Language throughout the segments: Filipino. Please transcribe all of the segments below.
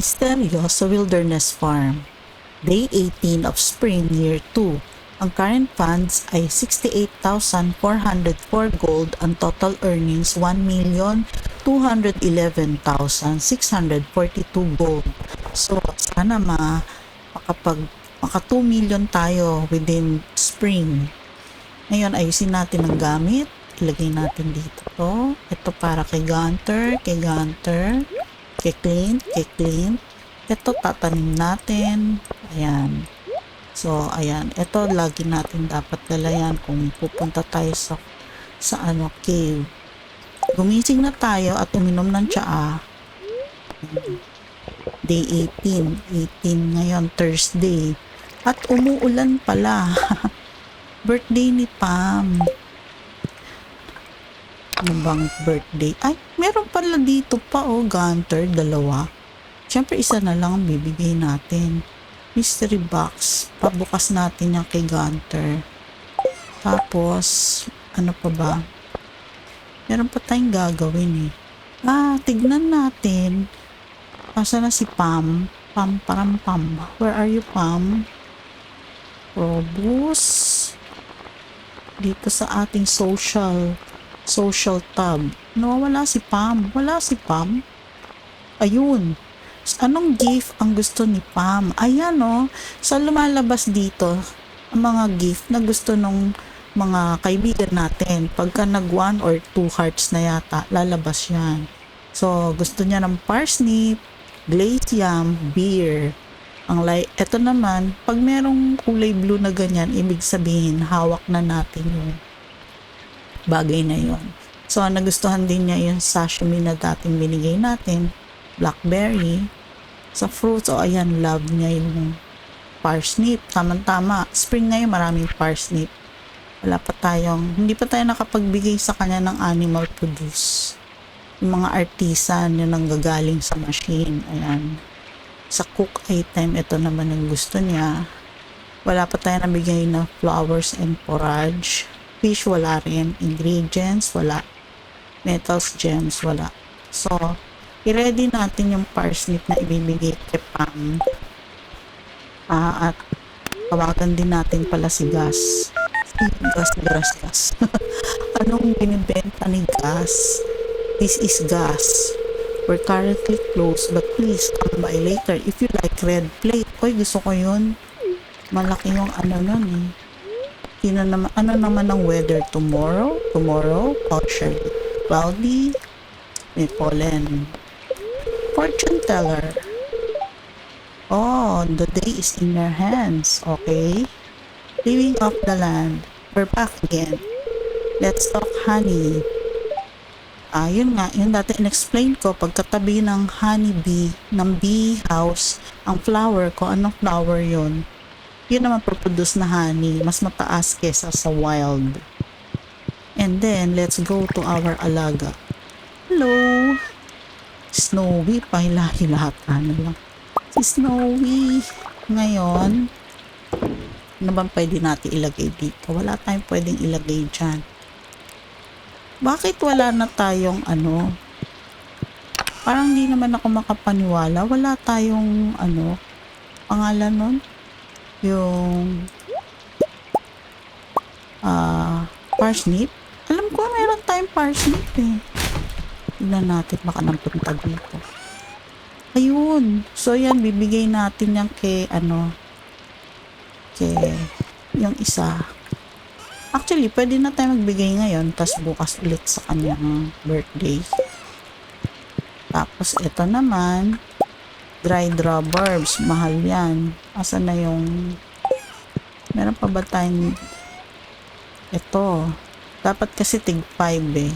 Misteryo sa Wilderness Farm. Day 18 of Spring Year 2. Ang current funds ay 68,404 gold. Ang total earnings 1,211,642 gold. So, sana ma makapag maka 2 million tayo within spring. Ngayon, ayusin natin ang gamit. Ilagay natin dito to. Ito para kay Gunter, kay Gunter, Clint. Ito tatanim natin. Ayan. So, ayan. Ito lagi natin dapat galayan kung pupunta tayo sa sa ano, cave. Gumising na tayo at uminom ng tsaa. Day 18. 18 ngayon, Thursday. At umuulan pala. birthday ni Pam. Ano bang birthday? Ay, meron pala dito pa oh, Gunter, dalawa. Siyempre, isa na lang ang bibigay natin. Mystery box. Pabukas natin yung kay Gunter. Tapos, ano pa ba? Meron pa tayong gagawin eh. Ah, tignan natin. Asa na si Pam? Pam, param, Pam. Where are you, Pam? Probus. Dito sa ating social social tab. Nawawala si Pam. Wala si Pam. Ayun. Anong gift ang gusto ni Pam? Ayan o. Sa lumalabas dito, ang mga gift na gusto nung mga kaibigan natin. Pagka nag one or two hearts na yata, lalabas yan. So, gusto niya ng parsnip, glazed yam, beer. Ang like, eto naman, pag merong kulay blue na ganyan, ibig sabihin, hawak na natin yung bagay na yon. So, nagustuhan din niya yung sashimi na dating binigay natin, blackberry. Sa fruits, o oh, ayan, love niya yung parsnip. Tama-tama. Spring ngayon, maraming parsnip. Wala pa tayong, hindi pa tayo nakapagbigay sa kanya ng animal produce. Yung mga artisan, yun ang gagaling sa machine. Ayan. Sa cook item, ito naman ang gusto niya. Wala pa tayo nabigay na flowers and forage fish, wala rin. Ingredients, wala. Metals, gems, wala. So, i-ready natin yung parsnip na ibibigay kay Pam. Ah, at tawagan din natin pala si Gas. Si Gas, Gas, Gas. Anong binibenta ni Gas? This is Gas. We're currently closed but please come by later if you like red plate. Oy, gusto ko yun. Malaki yung ano nun eh. Sino naman, ano naman ang weather tomorrow? Tomorrow, partially cloudy, may pollen. Fortune teller. Oh, the day is in your hands. Okay. Living off the land. We're back again. Let's talk honey. Ah, nga, yun dati in-explain ko, pagkatabi ng honey bee, ng bee house, ang flower ko, anong flower yun? Yun naman produce na honey, mas mataas kesa sa wild. And then, let's go to our alaga. Hello! Snowy, pahilahi lahat. Ano lang. Si Snowy. Ngayon, ano bang pwede natin ilagay dito? Wala tayong pwedeng ilagay dyan. Bakit wala na tayong ano? Parang hindi naman ako makapaniwala. Wala tayong ano, pangalan nun? Yung uh, parsnip. Alam ko meron tayong parsnip eh. Tignan natin baka napunta dito. Ayun. So yan, bibigay natin yan kay ano kay yung isa. Actually, pwede na tayo magbigay ngayon tas bukas ulit sa kanyang birthday. Tapos ito naman dried rubbers. Mahal yan. Asa na yung... Meron pa ba tayong... Ito. Dapat kasi tig 5 eh.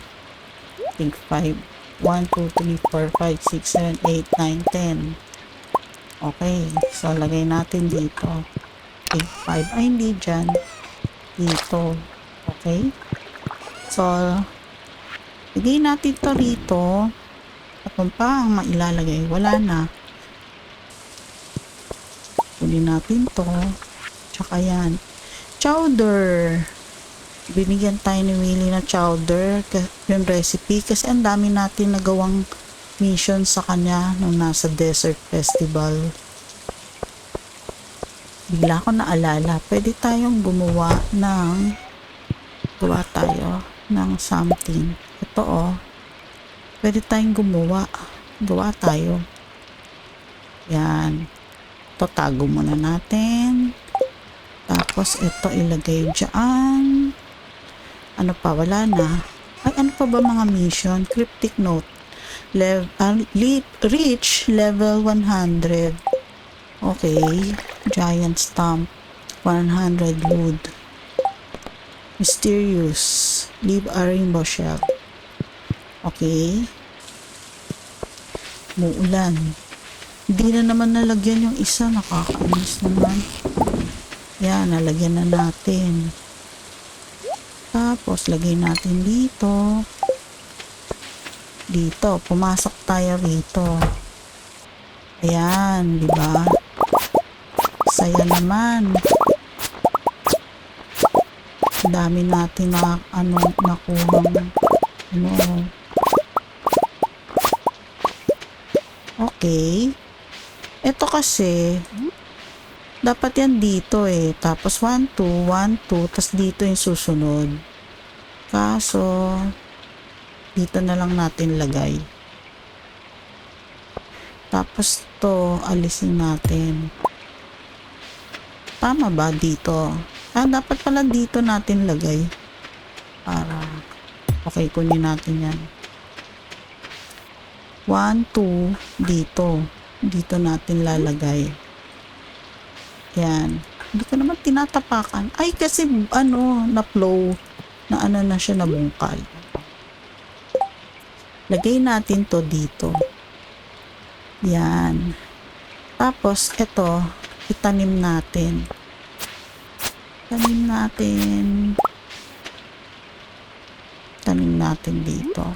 Tig 5. 1, 2, 3, 4, 5, 6, 7, 8, 9, 10. Okay. So, lagay natin dito. Tig 5. Ay, hindi dyan. Dito. Okay. So, lagay natin to rito. At pa ang mailalagay? Wala na. Kunin natin to. Tsaka yan. Chowder. Binigyan tayo ni Willie na chowder. Yung recipe. Kasi ang dami natin nagawang mission sa kanya nung nasa desert festival. Bigla ko naalala, pwede tayong gumawa ng gawa tayo ng something. Ito oh. Pwede tayong gumawa. Gawa tayo. Yan. Ito tago muna natin. Tapos ito ilagay dyan. Ano pa? Wala na. Ay, ano pa ba mga mission? Cryptic note. Lev uh, le- reach level 100. Okay. Giant stamp. 100 wood. Mysterious. Leave a rainbow shell. Okay. Muulan. Hindi na naman nalagyan yung isa. Nakakainis naman. Yan, nalagyan na natin. Tapos, lagay natin dito. Dito. Pumasok tayo rito. Ayan, di ba? Saya naman. Dami natin na ano nakuha ano okay ito kasi dapat yan dito eh tapos 1, 2, 1, 2 tapos dito yung susunod kaso dito na lang natin lagay tapos to alisin natin tama ba dito Ah, dapat pala dito natin lagay. Para, okay, kunin natin yan. 1, 2, dito. Dito natin lalagay. Yan. Hindi ko naman tinatapakan. Ay, kasi, ano, na-flow. Na ano na siya nabungkal. Lagay natin to dito. Yan. Tapos, ito, itanim natin tanim natin tanim natin dito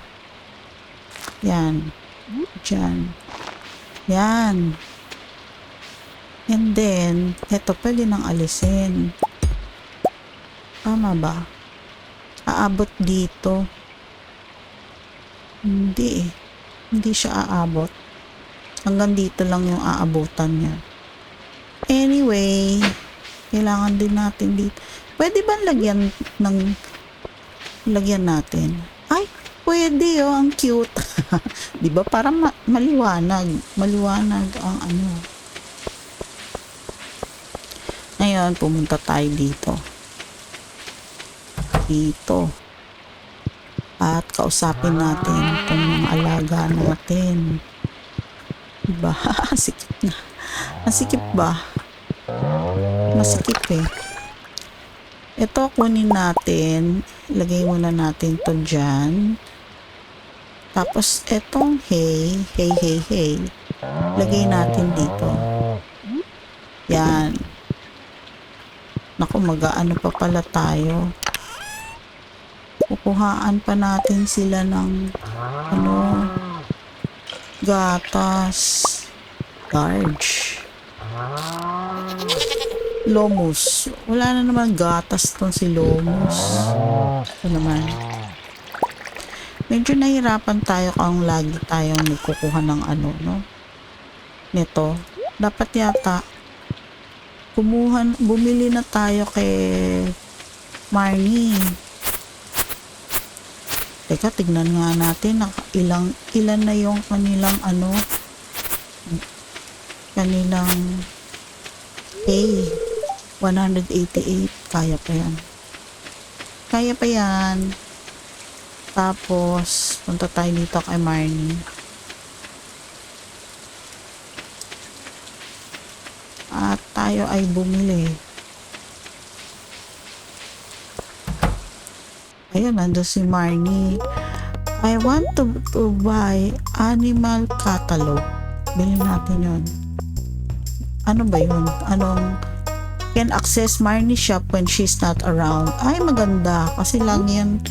yan dyan yan. And then eto pwede nang alisin. Tama ba? Aabot dito. Hindi eh. Hindi siya aabot. Hanggang dito lang yung aabutan niya. Anyway kailangan din natin dito. Pwede ba lagyan ng lagyan natin? Ay, pwede oh, ang cute. 'Di ba? Para ma- maliwanag, maliwanag ang ano. Ngayon, pumunta tayo dito. Dito. At kausapin natin itong mga alaga natin. Diba? Sikip na. Ang sikip ba? Masikip eh. Ito kunin natin. Lagay muna natin to dyan. Tapos etong hay, hay, hay, hay. Lagay natin dito. Yan. Naku, mag-ano pa pala tayo. Kukuhaan pa natin sila ng ano, gatas, large. Lomus. Wala na naman gatas tong si Lomus. Ito naman. Medyo nahirapan tayo kung lagi tayong nagkukuha ng ano, no? Nito. Dapat yata kumuha, bumili na tayo kay Marnie. Teka, tignan nga natin naka, ilang, ilan na yung kanilang ano kanilang pay 188 kaya pa yan kaya pa yan tapos punta tayo dito kay Marnie. At tayo ay bumili. Ayun nando si Marnie. I want to, to buy animal catalog. Bilhin natin yon ano ba yun? Anong can access Marnie shop when she's not around. Ay maganda. Kasi lang yan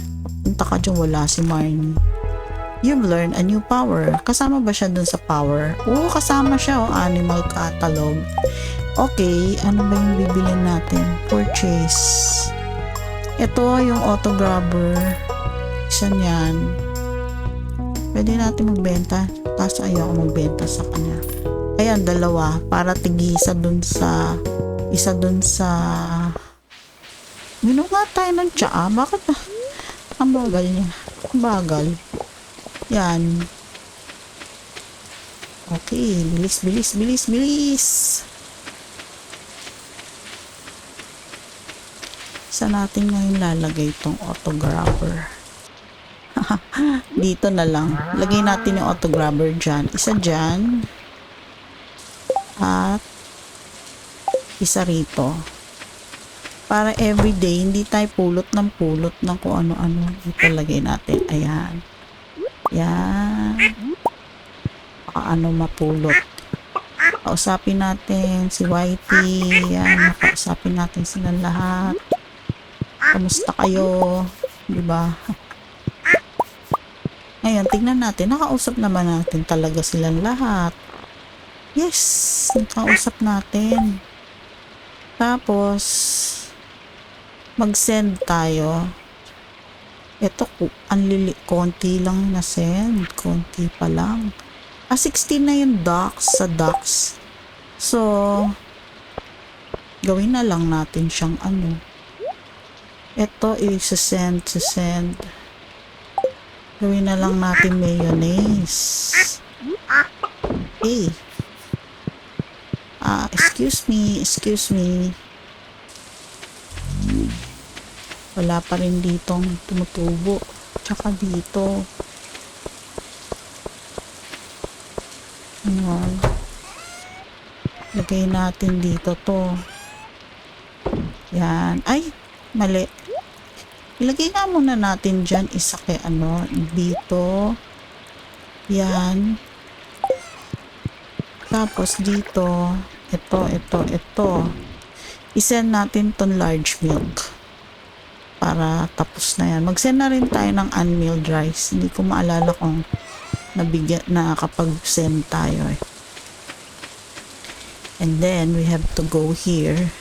ka dyan wala si Marnie You've learned a new power. Kasama ba siya dun sa power? Oo, kasama siya. Oh, animal catalog. Okay, ano ba yung bibilin natin? Purchase. Ito yung auto grabber. Isa niyan. Pwede natin magbenta. Kaso ayoko magbenta sa kanya. Ayan, dalawa. Para tigi isa dun sa... Isa dun sa... Minom nga tayo ng tsaa. Bakit ba? Ang bagal niya. Ang bagal. Yan. Okay. Bilis, bilis, bilis, bilis. Saan natin ngayon lalagay itong autographer? Dito na lang. Lagay natin yung autographer dyan. Isa dyan. At isa rito. Para everyday, hindi tayo pulot ng pulot ng kung ano-ano. Ito lagay natin. Ayan. Yan. Baka ano mapulot. Kausapin natin si Whitey. Yan. Kausapin natin silang lahat. Kamusta kayo? Di ba? Ngayon, tignan natin. Nakausap naman natin talaga silang lahat. Yes, nakausap natin. Tapos, mag-send tayo. Ito, ang lili, konti lang na send. Konti pa lang. Ah, 16 na yung docs sa docs. So, gawin na lang natin siyang ano. Ito, i-send, send. Gawin na lang natin mayonnaise. Okay. Ah, excuse me, excuse me. Wala pa rin ditong tumutubo. Tsaka dito. Ayan. Lagay natin dito to. Yan. Ay, mali. Ilagay nga muna natin dyan isa kay ano, dito. Yan. Tapos dito, ito, ito, ito. I-send natin tong large milk. Para tapos na yan. Mag-send na rin tayo ng unmilled rice. Hindi ko maalala kung nabigyan na kapag send tayo eh. And then we have to go here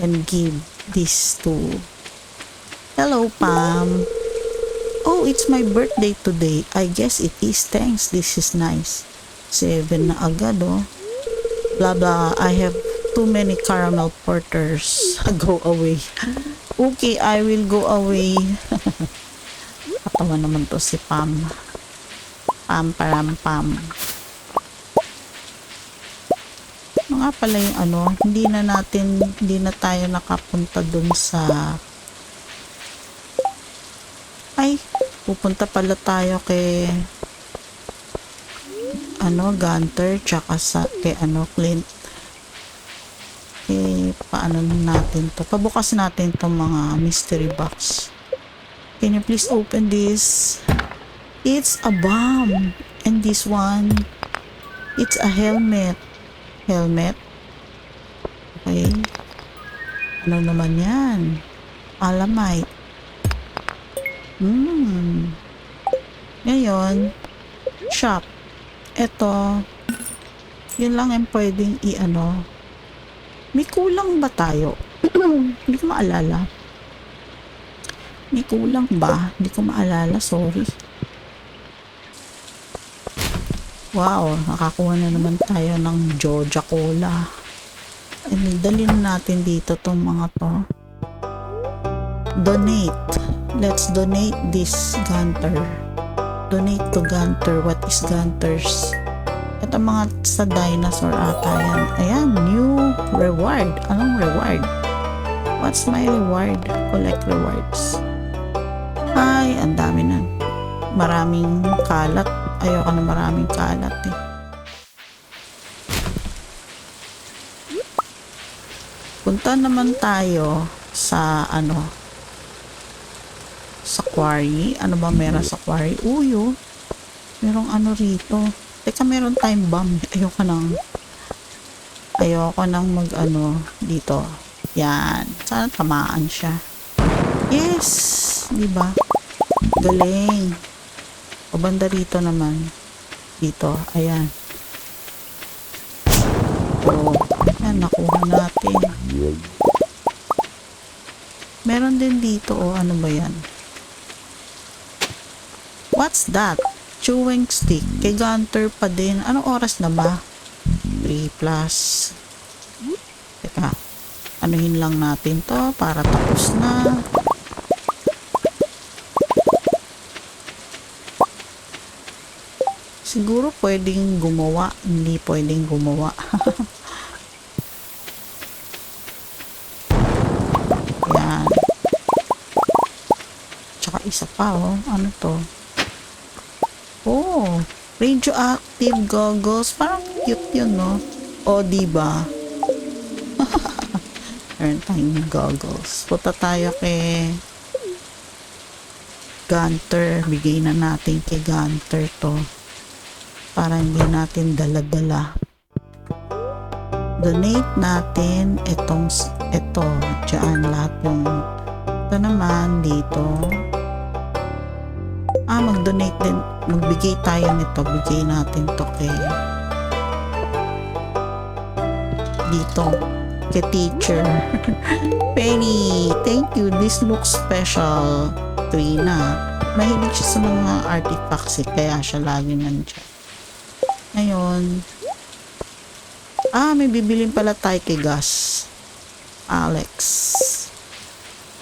and give this to Hello, Pam. Oh, it's my birthday today. I guess it is. Thanks. This is nice. Seven na agad, oh. Blah, blah. I have too many caramel porters. go away. Okay, I will go away. Katawa naman to si Pam. Pam, param, pam. Ano nga pala yung ano, hindi na natin, hindi na tayo nakapunta dun sa ay, pupunta pala tayo kay ano, Gunter, tsaka sa, kay ano, Clint. Paano natin to? Pabukas natin tong mga mystery box. Can you please open this? It's a bomb. And this one, it's a helmet. Helmet. Okay. Ano naman yan? Alamite. Hmm. Ngayon, shop. Ito, yun lang yung pwedeng i-ano. May kulang ba tayo? Hindi ko maalala. May kulang ba? Hindi ko maalala. Sorry. Wow, nakakuha na naman tayo ng Georgia Cola. And dalhin natin dito tong mga to. Donate. Let's donate this Gunter. Donate to Gunter. What is Gunter's? Ito mga sa dinosaur ata yan. Ayan, new reward. Anong reward? What's my reward? Collect rewards. Ay, ang dami na. Maraming kalat. Ayoko na maraming kalat eh. Punta naman tayo sa ano sa quarry. Ano ba meron sa quarry? Uy, oh. Merong ano rito. Teka, meron time bomb. Ayoko nang ayoko nang mag ano dito. Yan. Sana tamaan siya. Yes! Di ba? Galing. O banda rito naman. Dito. Ayan. O. Yan, nakuha natin. Meron din dito. O, ano ba yan? What's that? Chewing stick. Kay Gunter pa din. Anong oras na ba? 3 plus. Teka. Anuhin lang natin to para tapos na. Siguro pwedeng gumawa, hindi pwedeng gumawa. Yan. Tsaka isa pa, oh. Ano to? Radioactive goggles. Parang cute yun, no? O, diba? Meron tayong goggles. Punta tayo kay Gunter. Bigay na natin kay Gunter to. Para hindi natin dala-dala. Donate natin itong, ito, dyan lahat yung, ito naman, dito. Mag-donate din, magbigay tayo nito, bigay natin to kay, dito, kay teacher. Penny, thank you, this looks special. Trina, mahilig siya sa mga artifacts eh, kaya siya lagi nandiyan. Ngayon, ah, may bibilin pala tayo kay Gus. Alex.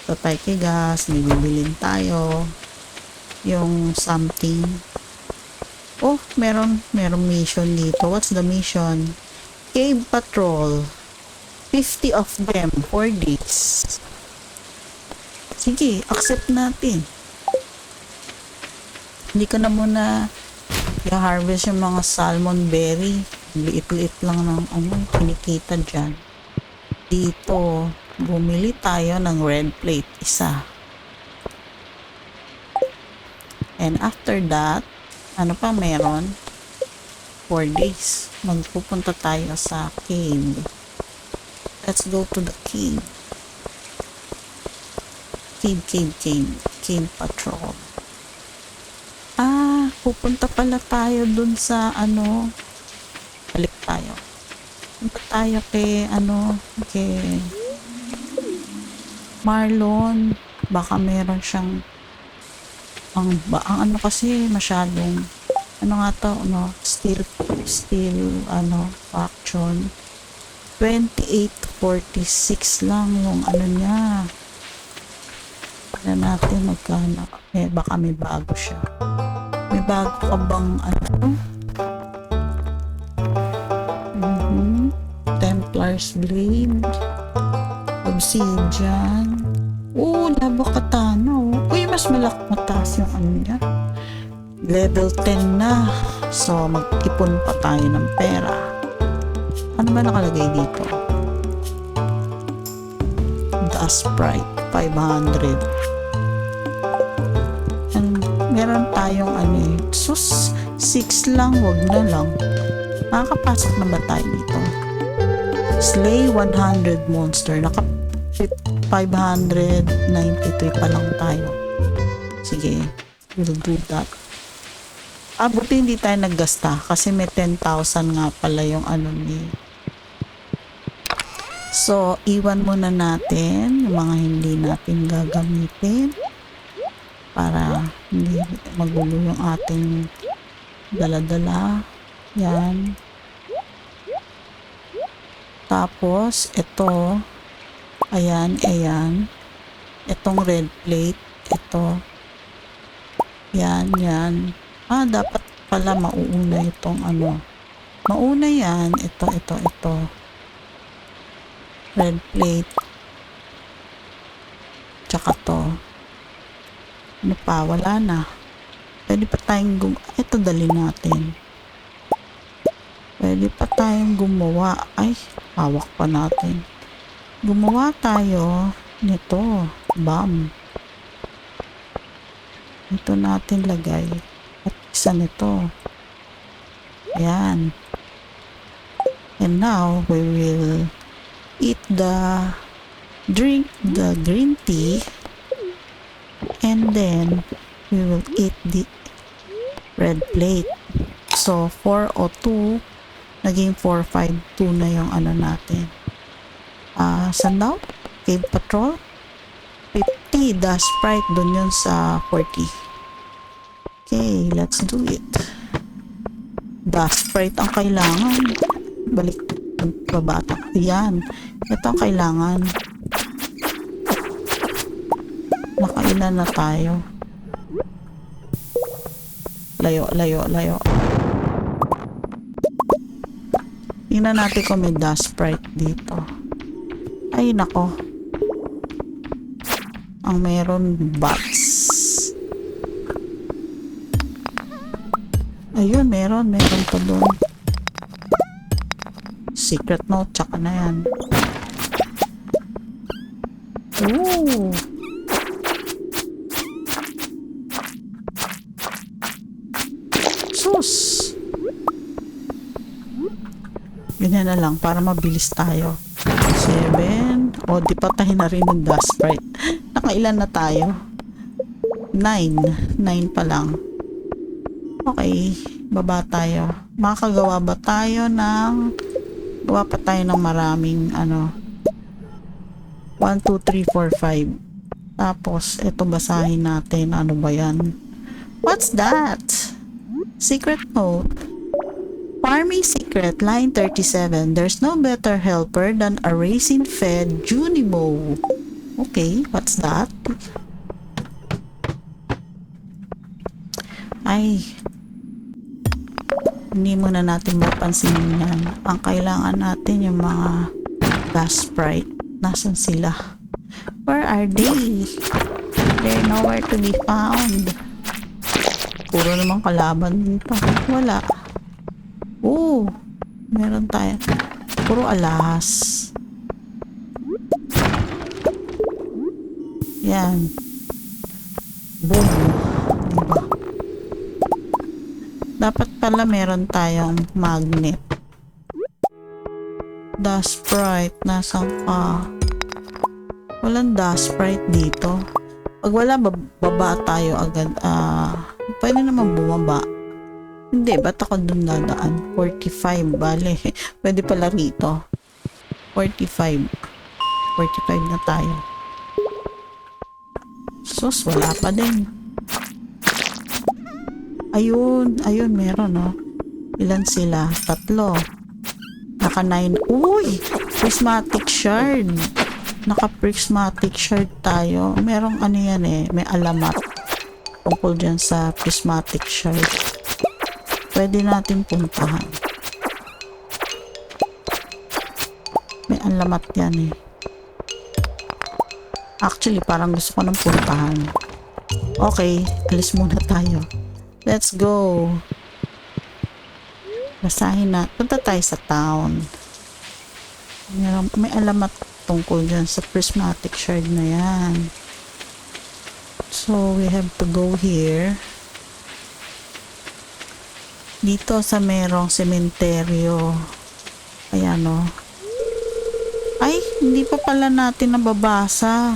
Ito tayo kay Gus, may bibilin tayo. Yung something. Oh, meron, meron mission dito. What's the mission? Cave Patrol. 50 of them, 4 days. Sige, accept natin. Hindi ko na muna i-harvest yung mga salmon berry. Liit-liit lang ng ano, kinikita dyan. Dito, bumili tayo ng red plate, isa. And after that, ano pa meron? 4 days. Magpupunta tayo sa cave. Let's go to the cave. Cave, cave, cave. Cave patrol. Ah, pupunta pala tayo dun sa ano. Balik tayo. Punta tayo kay ano, kay Marlon. Baka meron siyang ang, ang ano kasi masyadong ano nga to, no, steel, steel, ano, faction. 2846 lang yung ano niya. Tignan natin magkano. Eh, baka may bago siya. May bago ka bang ano? Mhm. Templar's Blade. Obsidian. Oh. Uy, mas malak mataas yung ano niya. Level 10 na. So, mag-ipon pa tayo ng pera. Ano ba nakalagay dito? The Sprite, 500. And meron tayong ano eh. Sus, 6 lang, wag na lang. Makakapasok na ba tayo dito? Slay 100 monster. Naka 593 pa lang tayo. Sige, we'll do that. Ah, buti hindi tayo naggasta kasi may 10,000 nga pala yung ano ni. So, iwan muna natin yung mga hindi natin gagamitin para hindi magulo yung ating dala-dala. Yan. Tapos, ito, ayan, ayan. Itong red plate, ito. Yan, yan. Ah, dapat pala mauuna itong ano. Mauna yan. Ito, ito, ito. Red plate. Tsaka to. Ano pa? Wala na. Pwede pa tayong gum... Ito dali natin. Pwede pa tayong gumawa. Ay, hawak pa natin. Gumawa tayo nito. Bam. Ito natin lagay. At isa nito. Ayan. And now, we will eat the drink the green tea and then we will eat the red plate. So, 402 naging 452 na yung ano natin. Ah, saan daw? Cave Patrol? 50, the Sprite, dun yun sa 40. Let's do it. Dust sprite ang kailangan. Balik babata. Yan. Ito ang kailangan. Nakailan na tayo. Layo, layo, layo. Tingnan natin kung may dust sprite dito. Ay, nako. Ang meron bots. Ayun, meron. Meron pa doon. Secret note, tsaka na yan. Ooh. Sus. Ganyan na lang para mabilis tayo. 7. O, di patahin na rin ng dust sprite. Nakailan na tayo? 9. 9 pa lang. Okay, baba tayo. Makakagawa ba tayo ng gawa pa tayo ng maraming ano 1, 2, 3, 4, 5 tapos ito basahin natin. Ano ba yan? What's that? Secret note. Farming secret line 37 there's no better helper than a raisin fed Junimo. Okay what's that? Ay hindi muna natin mapansin yan. Ang kailangan natin yung mga gas sprite. Nasaan sila? Where are they? They're nowhere to be found. Puro namang kalaban dito. Wala. Oo. Meron tayo. Puro alas. Yan. Boom. Dapat pala meron tayong magnet. Dust sprite. Nasaan ka? Walang dust sprite dito. Pag wala, bab- baba tayo agad. Ah, pwede naman bumaba. Hindi, ba't ako dun dadaan? 45, bale. Pwede pala rito. 45. 45 na tayo. Sus, wala pa din. Ayun, ayun, meron, no? Ilan sila? Tatlo. Naka 9. Uy! Prismatic shard. Naka prismatic shard tayo. Merong ano yan eh, may alamat. Tungkol dyan sa prismatic shard. Pwede natin puntahan. May alamat yan eh. Actually, parang gusto ko nang puntahan. Okay, alis muna tayo. Let's go. Basahin na. Punta tayo sa town. May alamat tungkol dyan sa prismatic shard na yan. So, we have to go here. Dito sa merong sementeryo. Ayan o. Ay, hindi pa pala natin nababasa.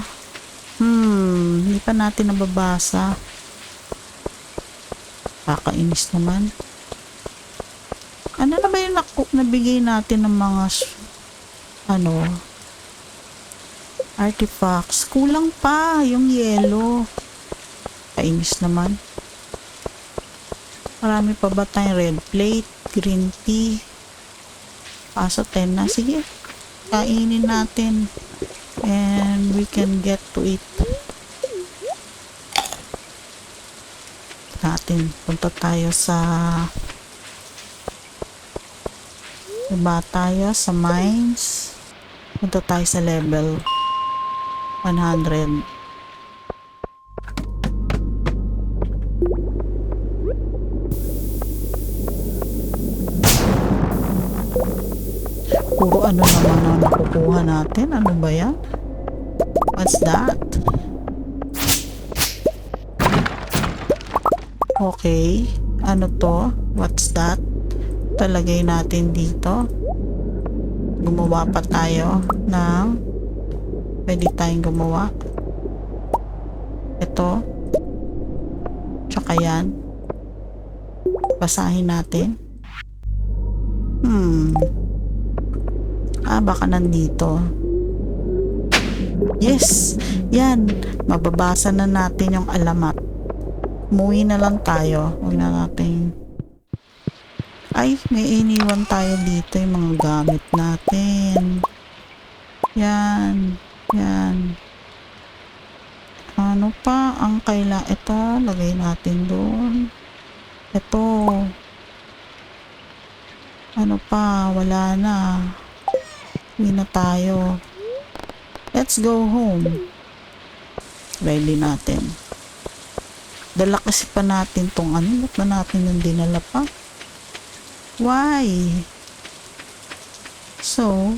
Hmm, hindi pa natin nababasa. Kakainis naman. Ano na ba yung nabigay natin ng mga ano artifacts? Kulang pa yung yellow. Kainis naman. Marami pa ba tayong red plate, green tea? Kaso 10 na. Sige, kainin natin. And we can get to it. Natin. Punta tayo sa Diba tayo sa mines? Punta tayo sa level 100. Puro ano naman ang nakukuha natin? Ano ba yan? What's that? Okay. Ano to? What's that? Talagay natin dito. Gumawa pa tayo ng pwede tayong gumawa. Ito. Tsaka yan. Basahin natin. Hmm. Ah, baka nandito. Yes! Yan. Mababasa na natin yung alamat. Umuwi na lang tayo. Huwag na natin... Ay, may iniwan tayo dito yung mga gamit natin. Yan. Yan. Ano pa ang kaila? Ito, lagay natin doon. Ito. Ano pa? Wala na. Uwi na tayo. Let's go home. Ready natin. Dala kasi pa natin tong ano. Ba't na natin yung dinala pa? Why? So,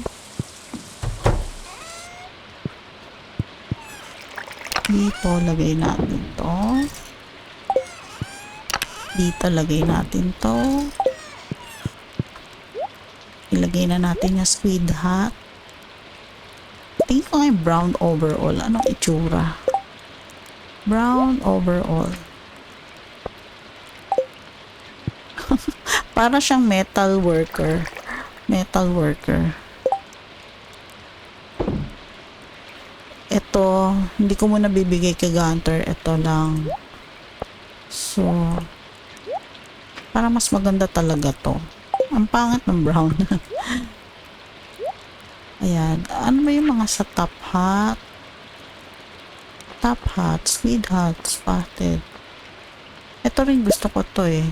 dito lagay natin to. Dito lagay natin to. Ilagay na natin yung squid hat. Tingin ko nga brown overall. Anong itsura? Brown overall. Para siyang metal worker. Metal worker. Ito, hindi ko muna bibigay kay Gunter. Ito lang. So, para mas maganda talaga to. Ang pangit ng brown. Ayan. Ano ba yung mga sa top hat? Top hat, squid hat, spotted. Ito rin gusto ko to eh.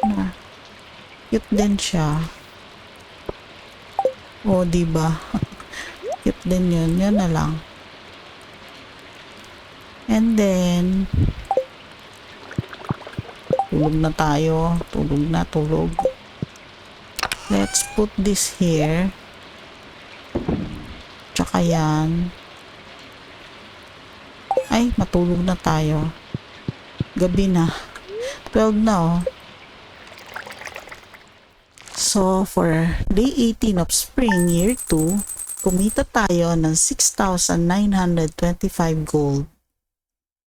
Ano? Cute din siya. O, oh, diba? Cute din yun. Yun na lang. And then, tulog na tayo. Tulog na, tulog. Let's put this here. Tsaka yan. Ay, matulog na tayo. Gabi na. 12 na oh. So, for day 18 of spring, year 2, kumita tayo ng 6,925 gold.